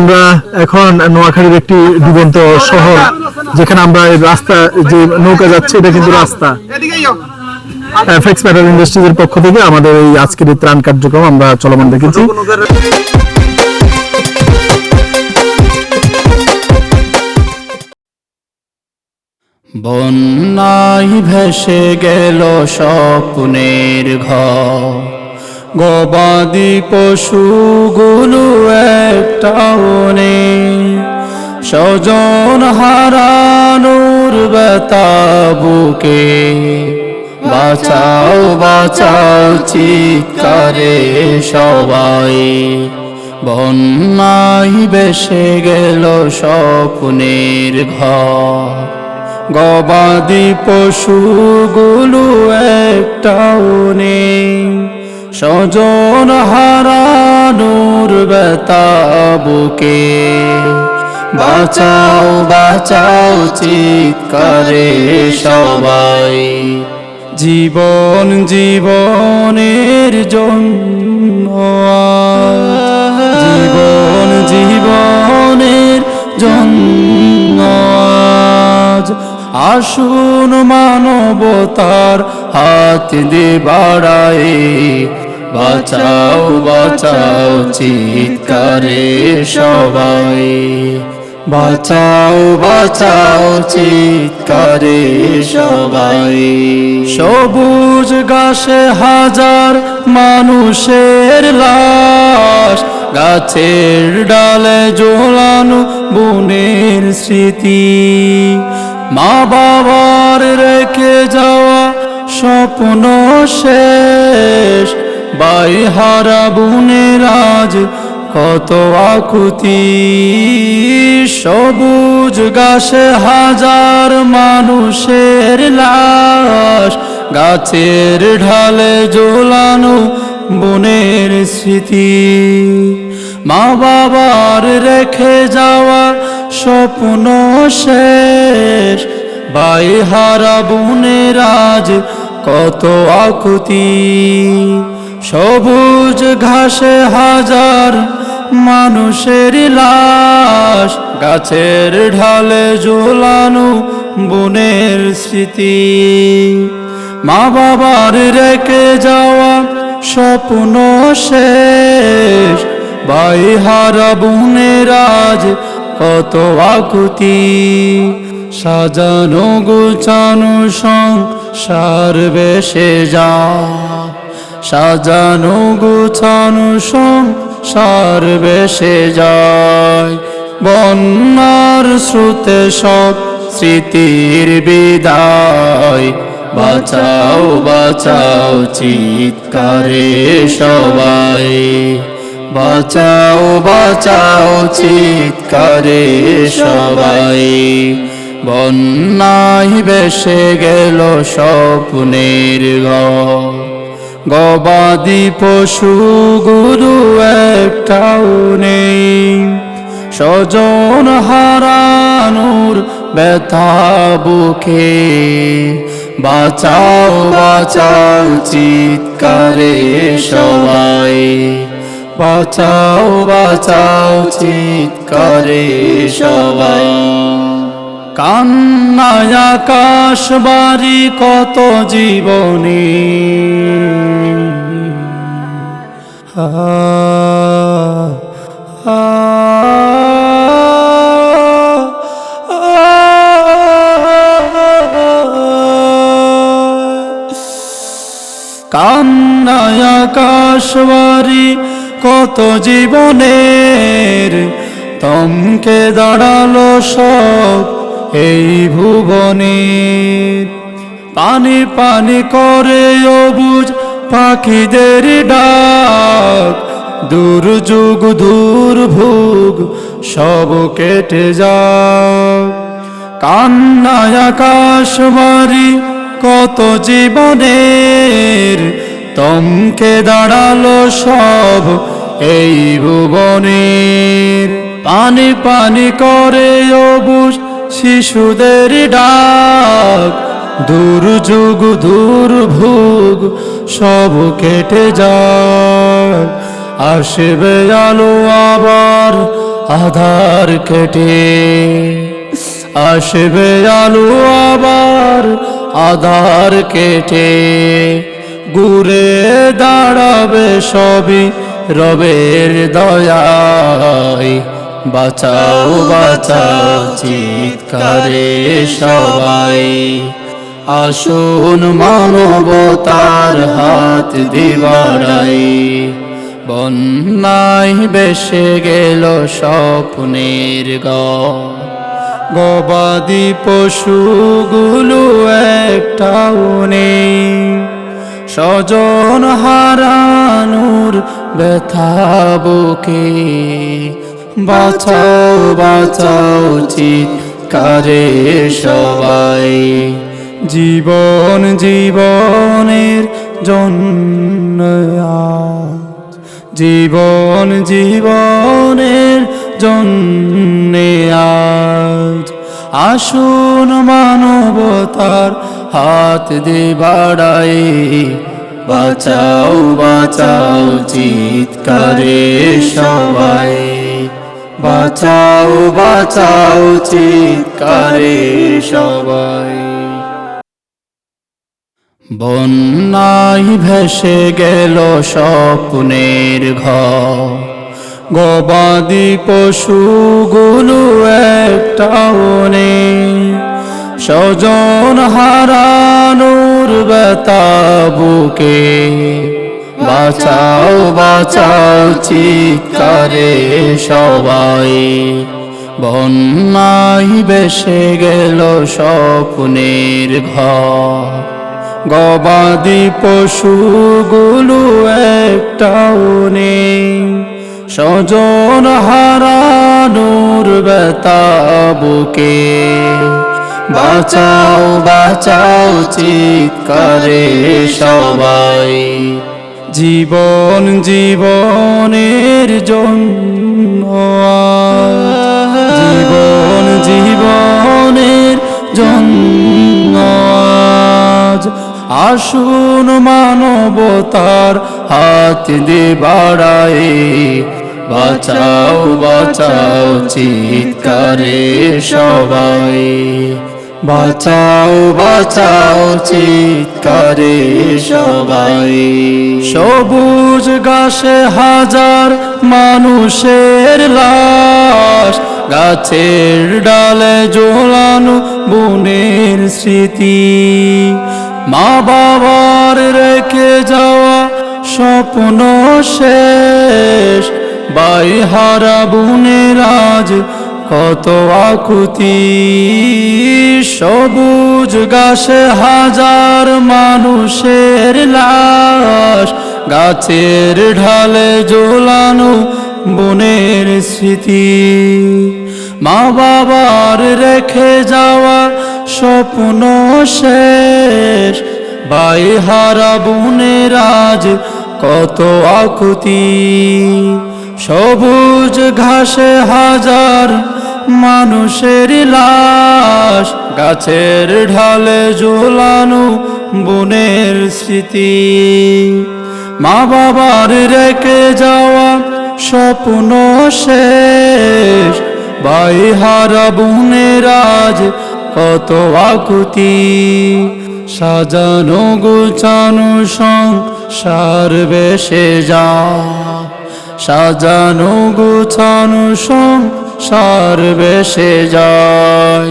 আমরা এখন নোয়াখালীর একটি ডুবন্ত শহর, যেখানে আমরা রাস্তা যে নৌকা যাচ্ছে, এটা কিন্তু রাস্তা। এফএক্স প্যাটার ইন্ডাস্ট্রিজের পক্ষ থেকে আমাদের এই আজকের এই ত্রাণ কার্যক্রম আমরা চলমান দেখেছি। বন্যায় ভেসে গেল স্বপ্নের ঘর। গবাদি পশুগুলো একটাও নেই। স্বজন হারানোর বেতা বুকে। বাঁচাও বাঁচাও চিৎকারে সবাই। বন্যায় বেসে গেল স্বপ্নের ঘর। গবাদি পশুগুলো একটাও নেই। স্বজন হারানোর বেতা বুকে। বাঁচাও বাঁচাও চিৎকারে সবাই। জীবন জীবনের জন্য জীবন জীবনের জন্য আসুন মানবতার হাত দিয়ে বাড়াই। বাঁচাও বাঁচাও চিৎকারে সবাই। বাঁচাও বাঁচাও চিৎকারে সবাই। সবুজ গাছে হাজার মানুষের লাশ, গাছের ডালে ঝোলানো বনের স্মৃতি। মা বাবার রেখে যাওয়া স্বপ্ন শেষ বাই হারা বুনের আজ কত আকুতি। সবুজ গাছে হাজার মানুষের লাশ, গাছের ঢালে ঝোলানো বনের স্মৃতি। মা বাবার রেখে যাওয়া স্বপ্ন শেষ বাই হারা বুনের আজ কত আকুতি। সবুজ ঘাসে হাজার মানুষের লাশ, গাছের ঢালে ঝোলানো বনের স্মৃতি। মা বাবার রেখে যাওয়া স্বপ্ন শেষ বাই হারা বুনের আজ কত আকুতি। সাজানো গুছানো সংসার বেসে যা সাজানো গুছানো সংসার বেসে যায় বন্যার স্রোতে সব স্মৃতির বিদায়। বাঁচাও বাঁচাও চিৎকারে সবাই। বাঁচাও বাঁচাও চিৎকারে সবাই। বন্যায় বেসে গেল স্বপ্নের ঘর। গবাদি পশু গুরু একটাও নেই। স্বজন হারানোর ব্যথা বুকে। বাঁচাও বাঁচাও চিৎকারে সবাই। বাঁচাও বাঁচাও চিৎকারে সবাই। কান্নায় আকাশ বাড়ি কত জীবনে। কান্নায় কত জীবনের তমকে দাঁড়াল সব এই ভুবনের। পানি পানি করে অবুজ পাখিদের ডাক দুর্যোগ দুর্ভোগ সব কেটে যাক। কান্নায় আকাশ মারি, কত জীবনের তমকে দাঁড়াল সব এই ভুবনের। পানি পানি করে অবুজ শিশুদের ডাক দুর্যোগ দুর্ভোগ সব কেটে যাক আসবে আলো আবার আধার কেটে। আসবে আলো আবার আধার কেটে। ঘুরে দাঁড়াবে সবই রবের দয়ায় বাঁচাও বাঁচাও, চিৎকারে সবাই। আসুন মানবতার হাত দিবারাই। বন্যায় বেসে গেল স্বপ্নের গবাদি পশুগুলো একটাও নেই। স্বজন হারানুর ব্যথা বুকে। বাঁচাও বাঁচাও, চিৎকারে সবাই। জীবন জীবনের জন্য জীবন জীবনের জন্য আজ। আসুন মানবতার হাত দিয়ে বাড়াই। বাঁচাও বাঁচাও চিৎকারে সবাই। বাঁচাও বাঁচাও চিৎকারে সবাই। বন্যায় ভেসে গেল স্বপ্নের ঘর। গবাদি পশুগুলো একটাও নেই। স্বজন হারানোর ব্যথা বুকে। বাঁচাও বাঁচাও চিৎকারে সবাই। বন্যায় বেসে গেল স্বপ্নের ঘর। গবাদি পশুগুলো একটাও নেই। স্বজন হারানোর ব্যথা বুকে। বাঁচাও বাঁচাও চিৎকারে সবাই। জীবন জীবনের জন্য জীবন জীবন আসুন মানবতার হাত দে বাড়াই বাঁচাও বাঁচাও চিৎকারে সবাই। বাঁচাও বাঁচাও চিৎকারে সবাই। সবুজ গাছে হাজার মানুষের লাশ, গাছের ডালে ঝোলানো বনের স্মৃতি। মা বাবার রেখে যাওয়া স্বপ্ন শেষ। বাই হারা আজ কত আকুতি। সবুজ গাছে হাজার মানুষের লাশ। গাছের ঢালে ঝোলানো বনের স্মৃতি। মা বাবার রেখে যাওয়া স্বপ্ন শেষ। বাই হারা বুনের আজ কত আকুতি। সবুজ ঘাসে হাজার মানুষের লাশ, গাছের ঢালে ঝোলানো বনের স্মৃতি। মা বাবার রেখে যাওয়া স্বপ্ন শেষ বাই হারা বুনের আজ কত আকুতি সাজানো গোছানো সংসার বেশে যা। সাজানো গুছানো সংসার বেশে যায়।